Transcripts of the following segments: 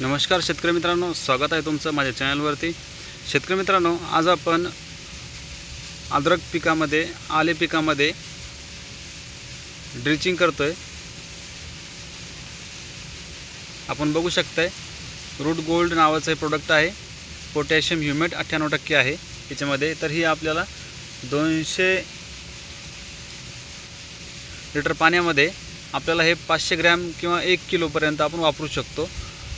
नमस्कार शेतकरी मित्रांनो स्वागत आहे तुमचं माझ्या चॅनलवरती. शेतकरी मित्रांनो आज आपण अद्रक पिकामध्ये आले पिकामध्ये ड्रिचिंग करतोय. आपण बघू शकताय रूट गोल्ड नावाचं हे प्रोडक्ट आहे. पोटॅशियम ह्युमेट अठ्ठ्याण्णव टक्के आहे याच्यामध्ये. तर ही आपल्याला दोनशे लिटर पाण्यामध्ये आपल्याला हे पाचशे ग्रॅम किंवा एक किलोपर्यंत आपण वापरू शकतो.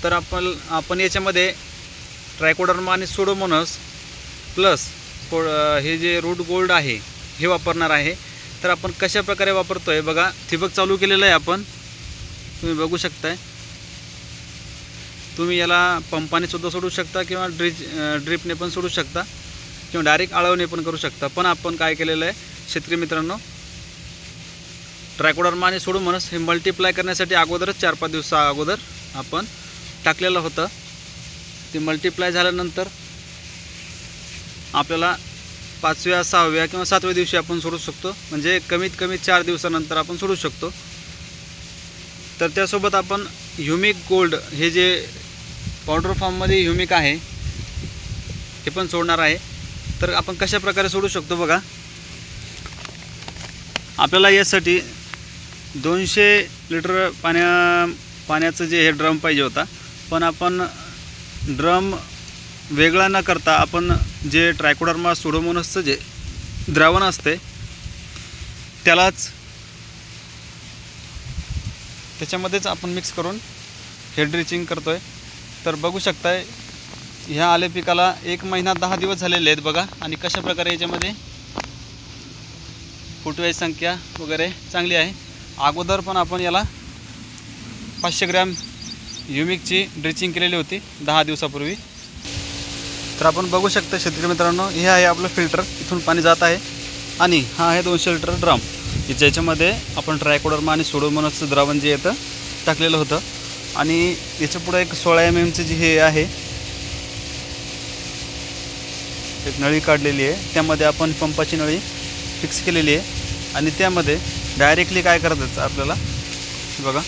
तर आपण आपण याच्यामध्ये ट्रायकोडर्मा आणि सोडोमोनस प्लस को हे जे रूट गोल्ड आहे हे वापरणार आहे. तर आपण कशा प्रकारे वापरतो आहे बघा ठिबक चालू केलेलं आहे आपण. तुम्ही बघू शकताय. तुम्ही याला पंपाने सुद्धा सोडू शकता किंवा ड्रिज ड्रिपने पण सोडू शकता. किंवा डायरेक्ट आळवणे पण करू शकता. पण आपण काय केलेलं आहे शेतकरी मित्रांनो ट्रायकोडर्मा आणि सोडोमोनस हे मल्टिप्लाय करण्यासाठी अगोदरच चार पाच दिवसा अगोदर आपण टाकलेलं होतं. ते मल्टिप्लाय झाल्यानंतर आपल्याला पाचव्या सहाव्या किंवा सातव्या दिवशी आपण सोडू शकतो. म्हणजे कमीत कमी चार दिवसानंतर आपण सोडू शकतो. तर त्यासोबत आपण ह्युमिक गोल्ड हे जे पावडर फॉर्ममध्ये ह्युमिक आहे हे पण सोडणार आहे. तर आपण कशा प्रकारे सोडू शकतो बघा. आपल्याला यासाठी दोनशे लिटर पाण्या पाण्याचं जे हे ड्रम पाहिजे होता. पण आपण ड्रम वेगळा न करता आपण जे ट्रायकोडर्मा सुडोमोनसचं जे द्रावण असते त्यालाच त्याच्यामध्येच आपण मिक्स करून हे ड्रिचिंग करतो आहे तर बघू शकताय ह्या आले पिकाला एक महिना दहा दिवस झालेले आहेत बघा. आणि कशा प्रकारे याच्यामध्ये फुटव्याची संख्या वगैरे चांगली आहे. अगोदर पण आपण याला पाचशे ग्रॅम युमिकची ड्रिचिंग केलेली होती दहा दिवसापूर्वी. तर आपण बघू शकता शेतकरी मित्रांनो हे आहे आपलं फिल्टर. इथून पाणी जात आहे. आणि हा आहे दोनशे लिटर ड्रम. ज्याच्यामध्ये आपण ट्रायकोडर्मा आणि सोडोमोनसचं द्रावण जे येतं टाकलेलं होतं. आणि याच्या पुढं एक सोळा एम एमचं जे हे आहे एक नळी काढलेली आहे. त्यामध्ये आपण पंपाची नळी फिक्स केलेली आहे. आणि त्यामध्ये डायरेक्टली काय करायचं आपल्याला? बघा.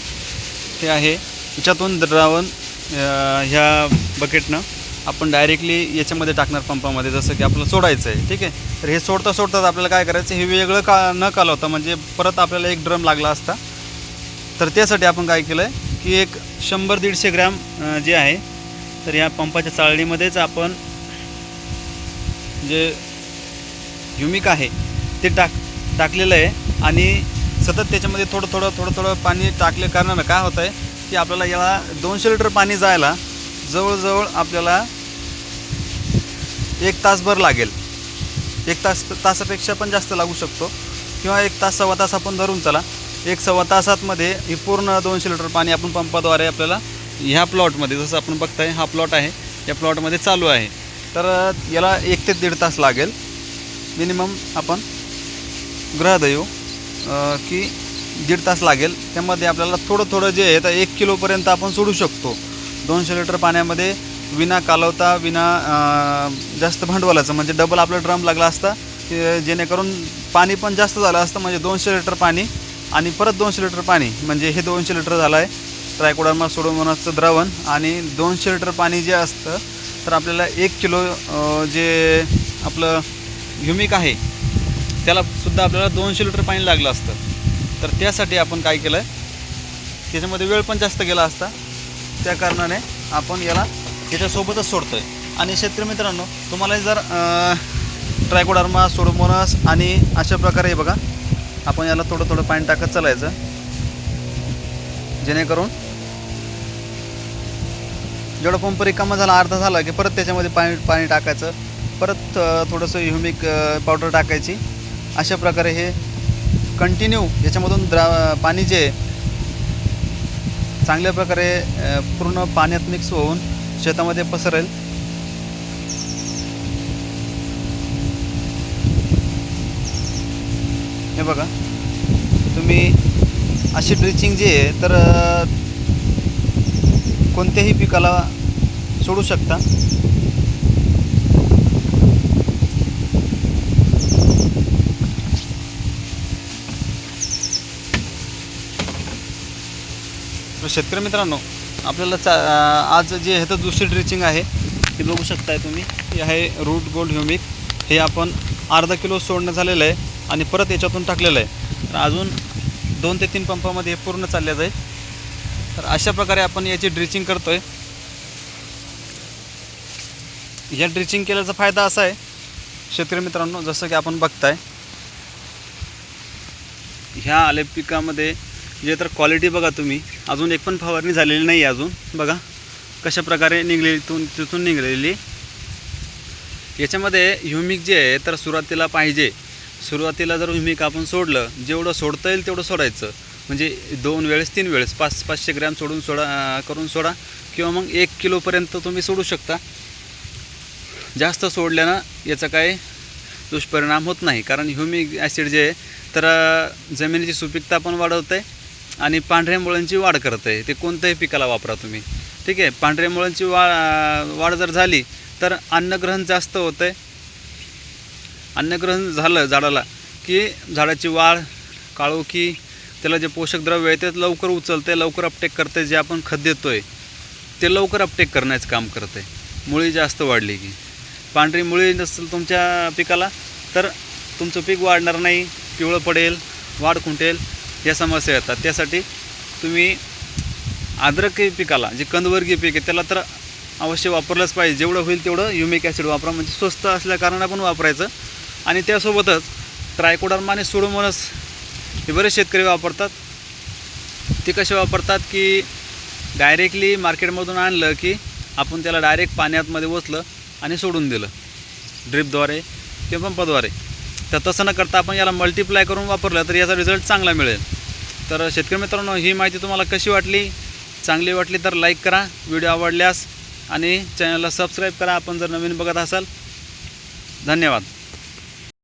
हे आहे याच्यातून द्रावण ह्या बकेटनं आपण डायरेक्टली याच्यामध्ये टाकणार पंपामध्ये जसं की आपल्याला सोडायचं आहे ठीक आहे? तर हे सोडता सोडताच आपल्याला काय करायचं हे वेगळं का न कालवता म्हणजे परत आपल्याला एक ड्रम लागला असता. तर त्यासाठी आपण काय केलं आहे की एक शंभर दीडशे ग्रॅम जे आहे तर या पंपाच्या चाळणीमध्येच आपण जे ह्युमिक आहे ते टाक टाकलेलं आहे. आणि सतत त्याच्यामध्ये थोडं थोडं थोडं थोडं पाणी टाकले कारणानं काय होतं आहे की आपल्याला याला दोनशे लिटर पाणी जायला जवळजवळ आपल्याला एक तासभर लागेल. एक तास तासापेक्षा पण जास्त लागू शकतो. किंवा एक तास सव्वा तास आपण धरून चला. एक सव्वा तासातमध्ये ही पूर्ण दोनशे लिटर पाणी आपण पंपाद्वारे आपल्याला ह्या प्लॉटमध्ये जसं आपण बघताय हा प्लॉट आहे. या प्लॉटमध्ये चालू आहे. तर याला एक ते दीड तास लागेल. मिनिमम आपण ग्रह देऊ. की दीड तास लागेल. त्यामध्ये आपल्याला थोडं थोडं जे आहे तर एक किलोपर्यंत आपण सोडू शकतो. दोनशे लिटर पाण्यामध्ये विना कालवता विना जास्त भांडवलाचं म्हणजे डबल आपला ड्रम लागला असता जेणेकरून पाणी पण जास्त झालं असतं म्हणजे दोनशे लिटर पाणी आणि परत दोनशे लिटर पाणी म्हणजे हे दोनशे लिटर झालं आहे ट्रायकोडर्मा सोडोमोनासचं द्रावण आणि दोनशे लिटर पाणी जे असतं तर आपल्याला एक किलो जे आपलं ह्युमिक आहे त्याला सुद्धा आपल्याला दोनशे लिटर पाणी लागलं असतं. तर त्यासाठी आपण काय केलं आहे त्याच्यामध्ये वेळ पण जास्त गेला असता. त्या कारणाने आपण याला त्याच्यासोबतच सोडतो आहे आणि शेतकरी मित्रांनो तुम्हाला जर ट्रायकोडर्मा सोडोमोनस आणि अशा प्रकारे बघा आपण याला थोडं थोडं पाणी टाकत चालायचं. जेणेकरून जेवढा पंप रिकामा झाला अर्धा झाला की परत त्याच्यामध्ये पाणी पाणी टाकायचं. परत थोडंसं ह्युमिक पावडर टाकायची. अशा प्रकारे हे कंटिन्यू याच्यामधून द्रा पाणी जे चांगल्या प्रकारे पूर्ण पाण्यात मिक्स होऊन शेतामध्ये पसरेल. हे बघा. तुम्ही अशी ड्रिचिंग जी आहे तर कोणत्याही पिकाला सोडू शकता. शेतकरी मित्रांनो आपल्याला चा आज जे आहे तर दुसरी ड्रिचिंग आहे ती बघू शकताय तुम्ही. हे आहे रूट गोल्ड ह्युमिक हे आपण अर्धा किलो सोडणं झालेलं आहे आणि परत याच्यातून टाकलेलं आहे. तर अजून दोन ते तीन पंपामध्ये हे पूर्ण चालले आहे. तर अशा प्रकारे आपण याची ड्रिचिंग करतो आहे या ड्रिचिंग केल्याचा फायदा असा आहे शेतकरी मित्रांनो जसं की आपण बघताय ह्या आले पिकामध्ये जे तर क्वालिटी बघा तुम्ही. अजून एक पण फवारणी झालेली नाही आहे अजून. बघा कशा प्रकारे निघलेली तिथून तिथून निघलेली. याच्यामध्ये ह्युमिक जे आहे तर सुरुवातीला पाहिजे. सुरुवातीला जर ह्युमिक आपण सोडलं जेवढं सोडता येईल तेवढं सोडायचं. म्हणजे दोन वेळेस तीन वेळेस पाच पाचशे ग्रॅम सोडून सोडा करून सोडा. किंवा मग एक किलोपर्यंत तुम्ही सोडू शकता. जास्त सोडल्यानं याचा काय दुष्परिणाम होत नाही. कारण ह्युमिक ॲसिड जे आहे तर जमिनीची सुपीकता पण वाढवते आहे आणि पांढऱ्या मुळांची वाढ करत आहे ते कोणत्याही पिकाला वापरा तुम्ही. ठीक आहे? पांढऱ्या मुळांची वा वाढ जर झाली तर अन्नग्रहण जास्त होतं आहे अन्नग्रहण झालं झाडाला की झाडाची वाढ काळोखी त्याला जे पोषक द्रव्य आहे ते लवकर उचलते लवकर अपटेक करते जे आपण खत देतो आहे ते लवकर अपटेक करण्याचं काम करते मुळी जास्त वाढली की. पांढरी मुळी नसेल तुमच्या पिकाला तर तुमचं पीक वाढणार नाही पिवळं पडेल वाढ खुंटेल. या समस्या येतात. त्यासाठी तुम्ही अद्रक पिकाला जे कंदवर्गीय पीक आहे त्याला तर अवश्य वापरलंच पाहिजे. जेवढं होईल तेवढं युमिक ॲसिड वापरा. म्हणजे स्वस्त असल्या कारणानं पण वापरायचं. आणि त्यासोबतच ट्रायकोडर्मा आणि सुडोमोनस हे बरेच शेतकरी वापरतात. ते कसे वापरतात की डायरेक्टली मार्केटमधून आणलं की आपण त्याला डायरेक्ट पाण्यातमध्ये ओतलं आणि सोडून दिलं. ड्रिपद्वारे किंवा पंपाद्वारे तर तसं न करता आपण याला मल्टिप्लाय करून वापरलं तर याचा रिझल्ट चांगला मिळेल. तर शेतकरी मित्रांनो ही माहिती तुम्हाला कशी वाटली? चांगली वाटली तर लाईक करा. व्हिडिओ आवडल्यास आणि चॅनलला सबस्क्राईब करा. आपण जर नवीन बघत असाल धन्यवाद.